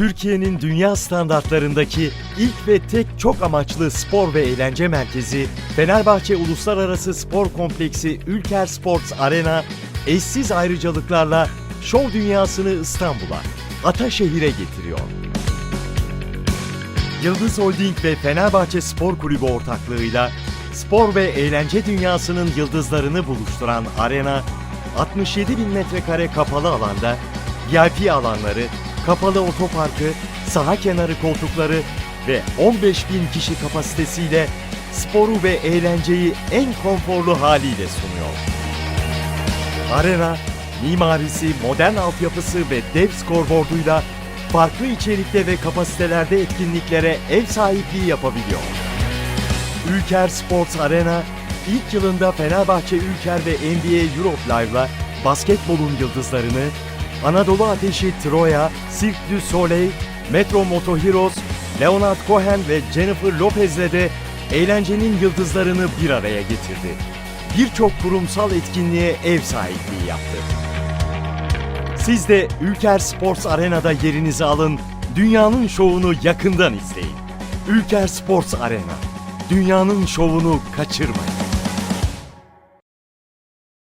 Türkiye'nin dünya standartlarındaki ilk ve tek çok amaçlı spor ve eğlence merkezi Fenerbahçe Uluslararası Spor Kompleksi Ülker Sports Arena eşsiz ayrıcalıklarla şov dünyasını İstanbul'a, Ataşehir'e getiriyor. Yıldız Holding ve Fenerbahçe Spor Kulübü ortaklığıyla spor ve eğlence dünyasının yıldızlarını buluşturan arena, 67 bin metrekare kapalı alanda VIP alanları, kapalı otoparkı, saha kenarı koltukları ve 15 bin kişi kapasitesiyle sporu ve eğlenceyi en konforlu haliyle sunuyor. Arena, mimarisi, modern altyapısı ve dev skorboarduyla farklı içerikte ve kapasitelerde etkinliklere ev sahipliği yapabiliyor. Ülker Sports Arena, ilk yılında Fenerbahçe Ülker ve NBA Europe Live'la basketbolun yıldızlarını, Anadolu Ateşi Troya, Cirque du Soleil, Metro Moto Heroes, Leonard Cohen ve Jennifer Lopez'le de eğlencenin yıldızlarını bir araya getirdi. Birçok kurumsal etkinliğe ev sahipliği yaptı. Siz de Ülker Sports Arena'da yerinizi alın, dünyanın şovunu yakından izleyin. Ülker Sports Arena, dünyanın şovunu kaçırmayın.